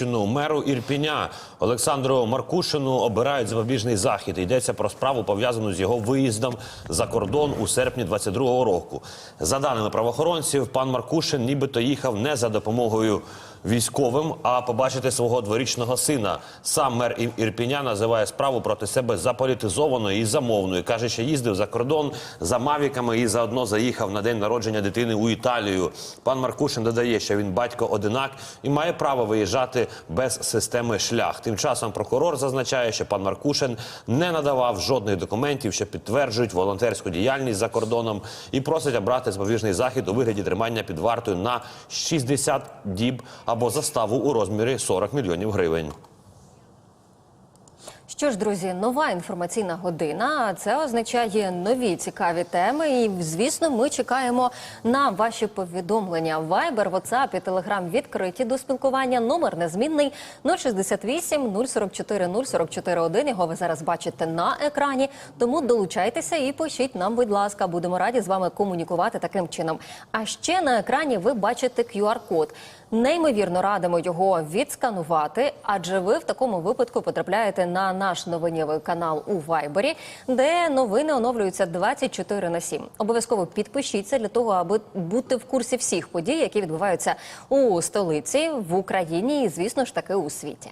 Вінниччину меру Ірпіня Олександру Маркушину обирають запобіжний захід. Йдеться про справу пов'язану з його виїздом за кордон у серпні 22-го року. За даними правоохоронців, пан Маркушин нібито їхав не за допомогою військовим, а побачити свого дворічного сина. Сам мер Ірпіня називає справу проти себе заполітизованою і замовною. каже, що їздив за кордон за мавіками і заодно заїхав на день народження дитини у Італію. Пан Маркушин додає, що він батько одинак і має право виїжджати без системи шлях. Тим часом прокурор зазначає, що пан Маркушин не надавав жодних документів, що підтверджують волонтерську діяльність за кордоном, і просить обрати запобіжний захід у вигляді тримання під вартою на 60 діб або заставу у розмірі 40 мільйонів гривень. Що ж, друзі, нова інформаційна година. Це означає нові цікаві теми. І звісно, ми чекаємо на ваші повідомлення. Viber, WhatsApp і Telegram відкриті до спілкування. Номер незмінний 068 044 044 1. Його ви зараз бачите на екрані. Тому долучайтеся і пишіть нам, будь ласка. Будемо раді з вами комунікувати таким чином. А ще на екрані ви бачите QR-код. Неймовірно радимо його відсканувати, адже ви в такому випадку потрапляєте на наш новинєвий канал у Вайбері, де новини оновлюються 24 на 7. Обов'язково підпишіться для того, аби бути в курсі всіх подій, які відбуваються у столиці, в Україні і, звісно ж таки, у світі.